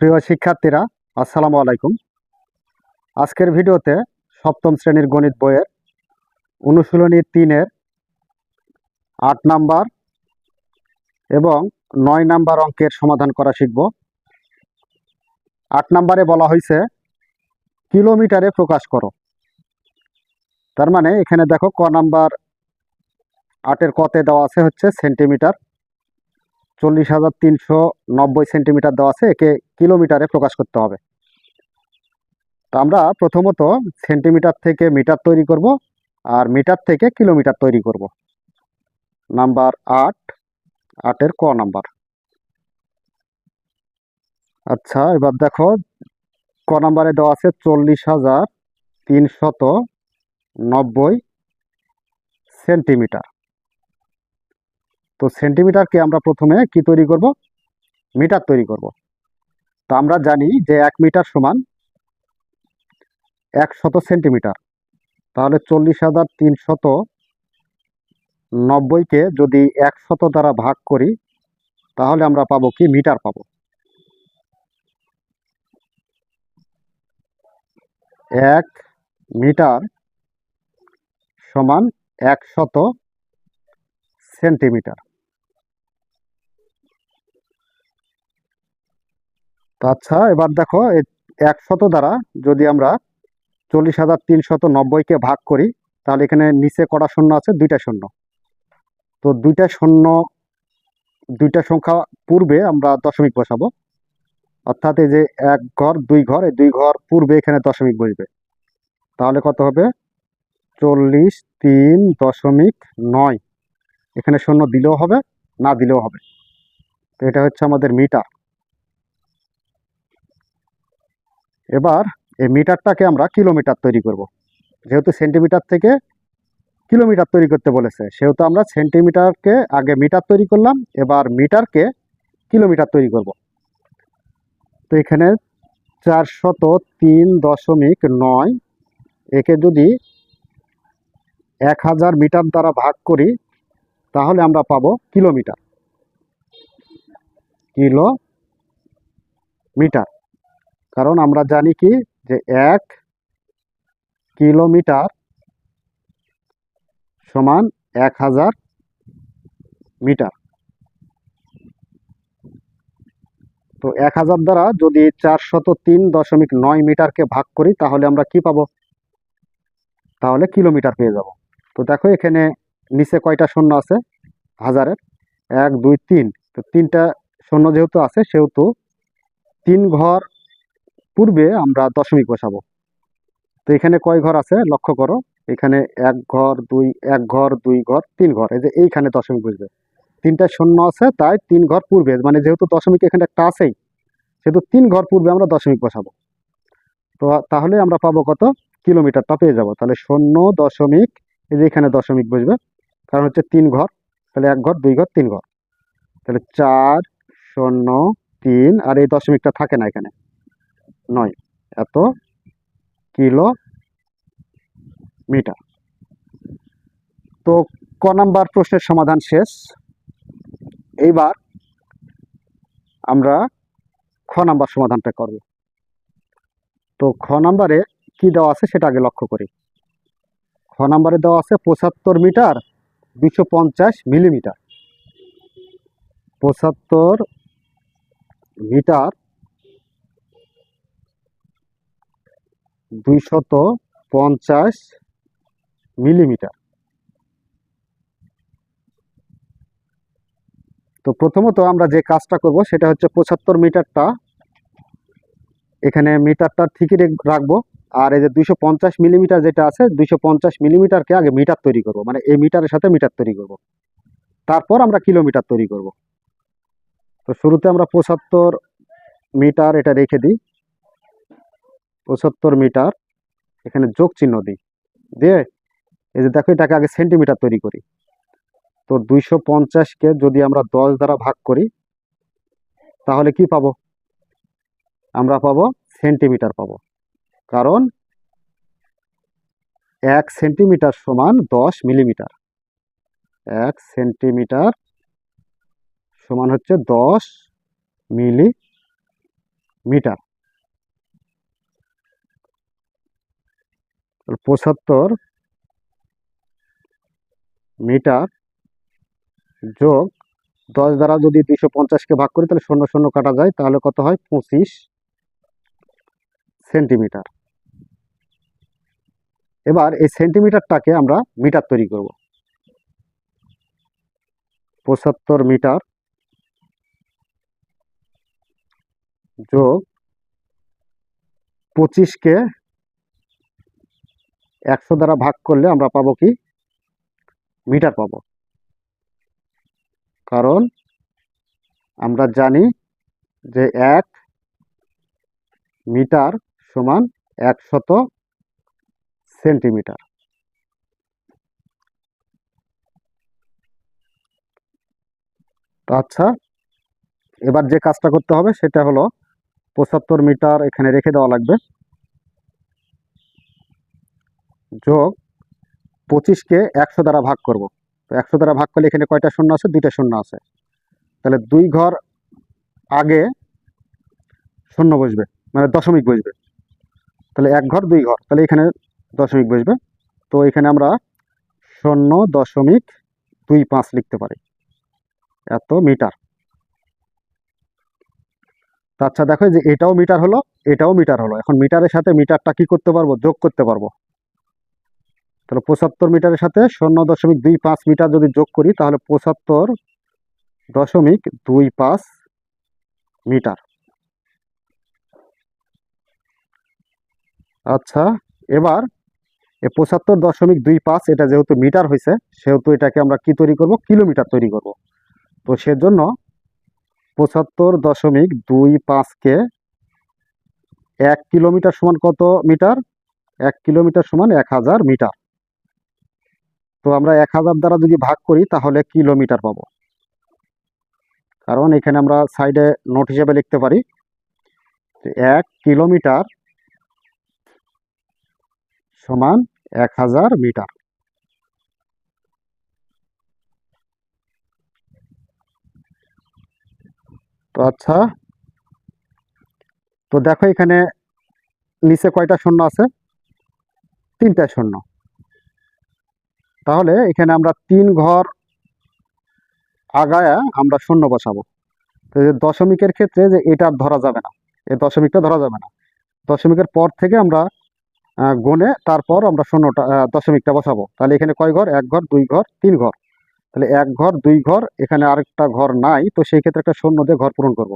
প্রিয় শিক্ষার্থীরা, আসসালামু আলাইকুম। আজকের ভিডিওতে সপ্তম শ্রেণির গণিত বইয়ের অনুশীলনী তিনের আট নাম্বার এবং নয় নাম্বার অঙ্কের সমাধান করা শিখব। আট নাম্বারে বলা হয়েছে, কিলোমিটারে প্রকাশ করো। তার মানে এখানে দেখো ক নাম্বার আটের কতে দেওয়া আছে হচ্ছে সেন্টিমিটার। চল্লিশ হাজার তিনশো নব্বই সেন্টিমিটার দেওয়া আছে, একে কিলোমিটারে প্রকাশ করতে হবে। তো আমরা প্রথমত সেন্টিমিটার থেকে মিটার তৈরি করব আর মিটার থেকে কিলোমিটার তৈরি করব। নাম্বার আট, আটের ক নাম্বার। আচ্ছা এবার দেখো, ক নাম্বারে দেওয়া আছে চল্লিশ হাজার তিনশত নব্বই সেন্টিমিটার। তো সেন্টিমিটারকে আমরা প্রথমে কি তৈরি করব? মিটার তৈরি করব। তো আমরা জানি যে এক মিটার সমান এক শত সেন্টিমিটার তাহলে চল্লিশ হাজার তিনশত নব্বইকে যদি এক শত দ্বারা ভাগ করি, তাহলে আমরা পাবো কি? মিটার পাবো। এক মিটার সমান এক শত সেন্টিমিটার। আচ্ছা এবার দেখো একশত দ্বারা যদি আমরা চল্লিশ হাজার তিনশত নব্বইকে ভাগ করি, তাহলে এখানে নিচে কটা শূন্য আছে? দুইটা শূন্য। তো দুইটা শূন্য, দুইটা সংখ্যা পূর্বে আমরা দশমিক বসাবো। অর্থাৎ এই যে এক ঘর, দুই ঘর, এই দুই ঘর পূর্বে এখানে দশমিক বসবে। তাহলে কত হবে? চল্লিশ তিন দশমিক নয়। এখানে শূন্য দিলেও হবে, না দিলেও হবে। তো এটা হচ্ছে আমাদের মিটার। এবার এই মিটারটাকে আমরা কিলোমিটার তৈরি করব। যেহেতু সেন্টিমিটার থেকে কিলোমিটার তৈরি করতে বলেছে, সেহেতু আমরা সেন্টিমিটারকে আগে মিটার তৈরি করলাম, এবার মিটারকে কিলোমিটার তৈরি করব। তো এখানে চারশত তিন দশমিক নয়, একে যদি এক হাজার মিটার দ্বারা ভাগ করি তাহলে আমরা পাবো কিলোমিটার। কিলো মিটার কারণ আমরা জানি কি যে এক কিলোমিটার সমান এক হাজার মিটার। তো এক হাজার দ্বারা যদি চারশত তিন দশমিক নয় মিটারকে ভাগ করি, তাহলে আমরা কি পাবো? তাহলে কিলোমিটার পেয়ে যাব। তো দেখো এখানে নিচে কয়টা শূন্য আছে? হাজারের। এক, দুই, তিন। তো তিনটা শূন্য যেহেতু আছে, সেহেতু তিন ঘর পূর্বে আমরা দশমিক বসাবো। তো এখানে কয় ঘর আছে? লক্ষ্য করো, এখানে এক ঘর, দুই, এক ঘর, দুই ঘর, তিন ঘর। এই যে এইখানে দশমিক বসবে। তিনটা শূন্য আছে, তাই তিন ঘর পূর্বে মানে যেহেতু দশমিক এখানে একটা আছেই, সেহেতু তিন ঘর পূর্বে আমরা দশমিক বসাবো। তো তাহলে আমরা পাবো কত? কিলোমিটারটা পেয়ে যাব। তাহলে শূন্য দশমিক, এই যে এখানে দশমিক বসবে কারণ হচ্ছে তিন ঘর, তাহলে এক ঘর, দুই ঘর, তিন ঘর। তাহলে চার, শূন্য, তিন, আর এই দশমিকটা থাকে না এখানে। নয়। এত কিলো মিটার। তো ক নাম্বার প্রশ্নের সমাধান শেষ। এইবার আমরা খ নাম্বার সমাধানটা করব। তো খ নাম্বারে কি দেওয়া আছে সেটা আগে লক্ষ্য করি। খ নাম্বারে দেওয়া আছে পঁচাত্তর মিটার দুশো পঞ্চাশ মিলিমিটার। পঁচাত্তর মিটার। দুইশত পঞ্চাশ মিলিমিটার। তো প্রথমত আমরা যে কাজটা করব সেটা হচ্ছে পঁচাত্তর মিটারটা। এখানে মিটারটা ঠিকই রেখ- রাখব। আর এই যে দুইশো পঞ্চাশ মিলিমিটার যেটা আছে, দুইশো পঞ্চাশ মিলিমিটারকে আগে মিটার তৈরি করব। মানে এই মিটারের সাথে মিটার তৈরি করব। তারপর আমরা কিলোমিটার তৈরি করব। তো শুরুতে আমরা পঁচাত্তর মিটার এটা রেখে দিই। পঁচাত্তর মিটার, এখানে যোগ চিহ্ন দিই। দিয়ে এই যে দেখো, এটাকে আগে সেন্টিমিটার তৈরি করি। তো দুইশো পঞ্চাশকে যদি আমরা দশ দ্বারা ভাগ করি, তাহলে কি পাবো? আমরা পাবো সেন্টিমিটার পাবো। কারণ এক সেন্টিমিটার সমান দশ মিলিমিটার। এক সেন্টিমিটার সমান হচ্ছে দশ মিলি মিটার পঁচাত্তর মিটার যোগ দশ দ্বারা যদি দুইশো পঞ্চাশকে ভাগ করি, তাহলে শূন্য শূন্য কাটা যায়, তাহলে কত হয়? পঁচিশ সেন্টিমিটার। এবার এই সেন্টিমিটারটাকে আমরা মিটার তৈরি করব। পঁচাত্তর মিটার যোগ পঁচিশকে একশো দ্বারা ভাগ করলে আমরা পাবো কি? মিটার পাবো। কারণ আমরা জানি যে এক মিটার সমান একশত সেন্টিমিটার। আচ্ছা এবার যে কাজটা করতে হবে সেটা হলো পঁচাত্তর মিটার এখানে রেখে দেওয়া লাগবে। যোগ পঁচিশকে একশো দ্বারা ভাগ করব। তো একশো দ্বারা ভাগ করলে এখানে কয়টা শূন্য আছে? দুইটা শূন্য আছে। তাহলে দুই ঘর আগে শূন্য বসবে মানে দশমিক বসবে। তাহলে এক ঘর, দুই ঘর। তাহলে এখানে দশমিক বসবে। তো এখানে আমরা শূন্য দশমিক দুই পাঁচ লিখতে পারি। এত মিটার। আচ্ছা দেখো যে এটাও মিটার হলো, এটাও মিটার হলো। এখন মিটারের সাথে মিটারটা কি করতে পারব? যোগ করতে পারব। তাহলে পঁচাত্তর মিটারের সাথে শূন্য দশমিক দুই পাঁচ মিটার যদি যোগ করি, তাহলে পঁচাত্তর দশমিক দুই পাঁচ মিটার। আচ্ছা এবার পঁচাত্তর দশমিক দুই পাঁচ, এটা যেহেতু মিটার হয়েছে সেহেতু এটাকে আমরা কি তৈরি করব? কিলোমিটার তৈরি করব। তো সেজন্য পঁচাত্তর দশমিক দুই পাঁচকে এক কিলোমিটার সমান কত মিটার? এক কিলোমিটার সমান এক হাজার মিটার। তো আমরা এক হাজার দ্বারা যদি ভাগ করি, তাহলে কিলোমিটার পাবো। কারণ এখানে আমরা সাইডে নোট হিসেবে লিখতে পারি এক কিলোমিটার সমান এক হাজার মিটার। তো আচ্ছা তো দেখো এখানে নিচে কয়টা শূন্য আছে? তিনটা শূন্য। তাহলে এখানে আমরা তিন ঘর আগায়া আমরা শূন্য বসাবো। তো দশমিকের ক্ষেত্রে যে এটা ধরা যাবে না, এই দশমিকটা ধরা যাবে না। দশমিকের পর থেকে আমরা গুণে তারপর আমরা শূন্যটা দশমিকটা বসাবো। তাহলে এখানে কয় ঘর? এক ঘর, দুই ঘর, তিন ঘর। তাহলে এক ঘর, দুই ঘর, এখানে আরেকটা ঘর নাই, তো সেই ক্ষেত্রে একটা শূন্য দিয়ে ঘর পূরণ করব।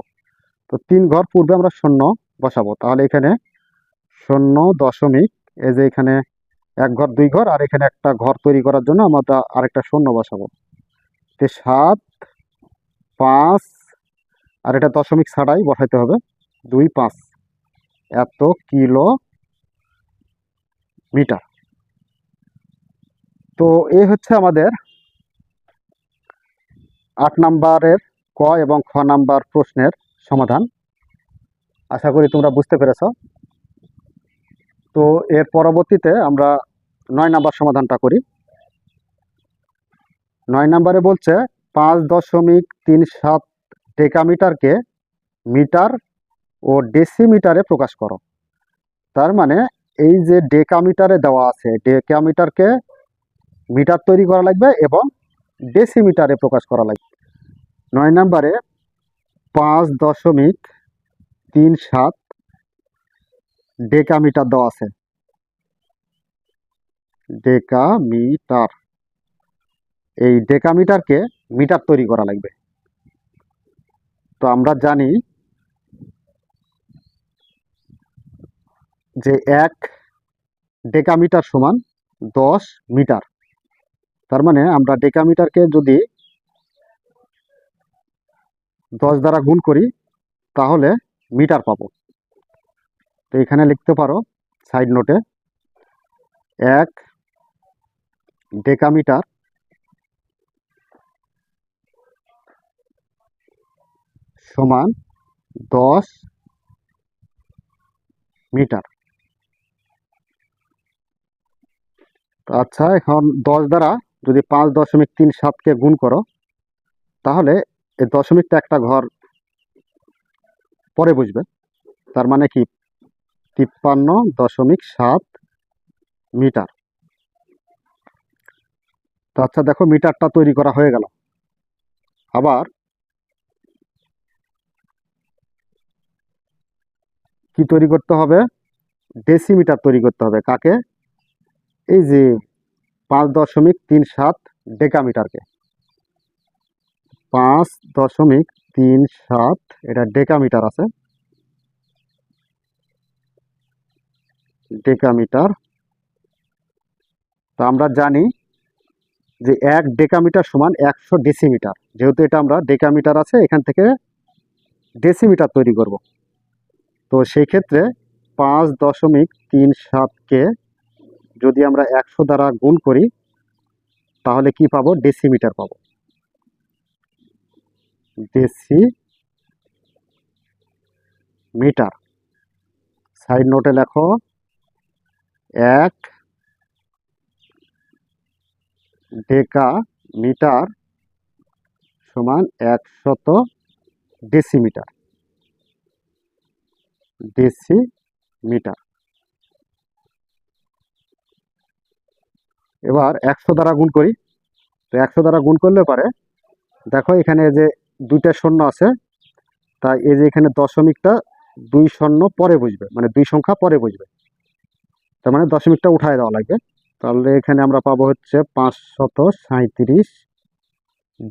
তো তিন ঘর পূর্বে আমরা শূন্য বসাবো। তাহলে এখানে শূন্য দশমিক, এই যে এখানে এক ঘর, দুই ঘর, আর এখানে একটা ঘর তৈরি করার জন্য আমরা আরেকটা শূন্য বসাবো। তো সাত, পাঁচ, আর এটা দশমিক ছাড়াই বসাইতে হবে। দুই, পাঁচ। এত কিলো মিটার। তো এই হচ্ছে আমাদের আট নাম্বারের ক এবং খ নাম্বার প্রশ্নের সমাধান। আশা করি তোমরা বুঝতে পেরেছ। তো এর পরবর্তীতে আমরা নয় নাম্বার সমাধানটা করি। নয় নাম্বারে বলছে, পাঁচ দশমিক তিন সাত ডেকামিটারকে মিটার ও ডেসিমিটারে প্রকাশ করো। তার মানে এই যে ডেকামিটারে দেওয়া আছে, ডেকামিটারকে মিটার তৈরি করা লাগবে এবং ডেসিমিটারে প্রকাশ করা লাগবে। নয় নম্বরে পাঁচ দশমিক তিন সাত ডেকামিটার দেওয়া আছে। ডেকামিটার। এই ডেকামিটারকে মিটার তৈরি করা লাগবে। তো আমরা জানি যে এক ডেকামিটার সমান দশ মিটার। তার মানে আমরা ডেকামিটারকে যদি দশ দ্বারা গুণ করি, তাহলে মিটার পাবো। তো এখানে লিখতে পারো, সাইড নোটে, এক ডেকামিটার সমান দশ মিটার। তো আচ্ছা এখন দশ দ্বারা যদি পাঁচ দশমিক তিন সাতকে গুণ করো, তাহলে এই দশমিকটা একটা ঘর পরে বুঝবে। তার মানে কি? তিপ্পান্ন দশমিক সাত মিটার। তো আচ্ছা দেখো মিটারটা তৈরি করা হয়ে গেল। আবার কি তৈরি করতে হবে? ডেসিমিটার তৈরি করতে হবে। কাকে? এই যে পাঁচ দশমিক তিন সাত ডেকামিটারকে। পাঁচ দশমিক তিন সাত, এটা ডেকামিটার আছে। ডেকামিটার। তো আমরা জানি যে এক ডেকামিটার সমান একশো ডেসিমিটার। যেহেতু এটা আমরা ডেকামিটার আছে, এখান থেকে ডেসিমিটার তৈরি করব। তো সেই ক্ষেত্রে পাঁচ দশমিক তিন সাতকে যদি আমরা একশো দ্বারা গুণ করি, তাহলে কি পাবো? ডেসিমিটার পাবো। ডেসি মিটার সাইড নোটে লেখো, এক ডেকা মিটার সমান একশত ডেসিমিটার ডেসিমিটার এবার একশো দ্বারা গুণ করি। তো একশো দ্বারা গুণ করলে পারে, দেখো এখানে যে দুইটা শূন্য আছে, তাই এই যে এখানে দশমিকটা দুই শূন্য পরে বুঝবে মানে দুই সংখ্যা পরে বুঝবে। তার মানে দশমিকটা উঠায় দেওয়া লাগবে তাহলে এখানে আমরা পাবো হচ্ছে পাঁচশত সাঁত্রিশ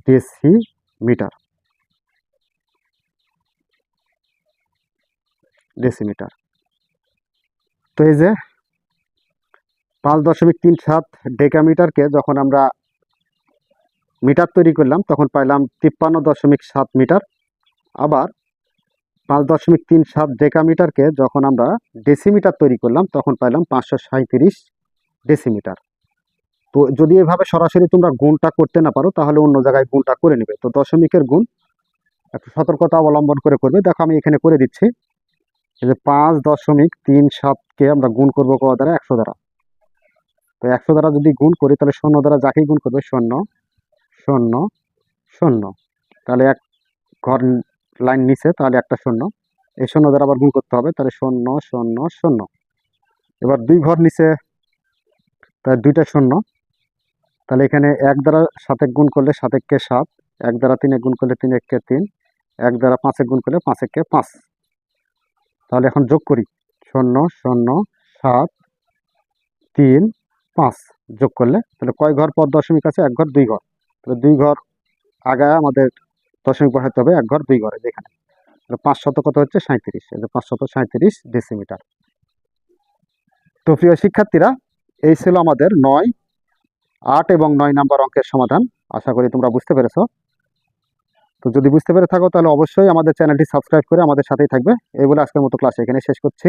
ডেসি মিটার ডেসিমিটার। তো এই যে পাঁচ দশমিক তিন সাত ডেকামিটারকে যখন আমরা মিটার তৈরি করলাম, তখন পাইলাম তিপ্পান্ন দশমিক সাত মিটার। আবার পাঁচ দশমিক তিন সাত ডেকামিটারকে যখন আমরা ডেসিমিটার তৈরি করলাম, তখন পাইলাম পাঁচশো সাঁত্রিশ ডেসিমিটার। তো যদি এভাবে সরাসরি তোমরা গুণটা করতে না পারো, তাহলে অন্য জায়গায় গুণটা করে নেবে। তো দশমিকের গুণ একটু সতর্কতা অবলম্বন করে করবে। দেখো আমি এখানে করে দিচ্ছি। যে পাঁচ দশমিক তিন সাতকে আমরা গুণ করব কত দ্বারা? একশো দ্বারা। তো একশো দ্বারা যদি গুণ করি, তাহলে শূন্য দ্বারা যাকেই গুণ করবে, শূন্য শূন্য শূন্য। তাহলে এক ঘর লাইন নিচে, তাহলে একটা শূন্য। এই শূন্য দ্বারা আবার গুণ করতে হবে, তাহলে শূন্য শূন্য শূন্য। এবার দুই ঘর নিচে, তাহলে দুইটা শূন্য। তাহলে এখানে এক দ্বারা সাত এক গুণ করলে সাত এককে সাত, এক দ্বারা তিন এক গুণ করলে তিন এককে তিন, এক দ্বারা পাঁচ গুণ করলে পাঁচ এককে পাঁচ। তাহলে এখন যোগ করি, শূন্য শূন্য, সাত, তিন পাঁচ যোগ করলে, তাহলে কয় ঘর পর দশমিক আছে? এক ঘর, দুই ঘর। তাহলে দুই ঘর আগায় আমাদের দশমিক বসাতে হবে, এক ঘর, দুই ঘরে যেখানে তাহলে পাঁচ শত কত হচ্ছে? সাঁত্রিশ যে পাঁচ শত সাঁত্রিশ ডেসিমিটার তো প্রিয় শিক্ষার্থীরা, এই ছিল আমাদের নয়, আট এবং নয় নাম্বার অঙ্কের সমাধান। আশা করি তোমরা বুঝতে পেরেছ। তো যদি বুঝতে পেরে থাকো, তাহলে অবশ্যই আমাদের চ্যানেলটি সাবস্ক্রাইব করে আমাদের সাথেই থাকবে। এই বলে আজকের মতো ক্লাস এখানে শেষ করছি।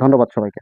ধন্যবাদ সবাইকে।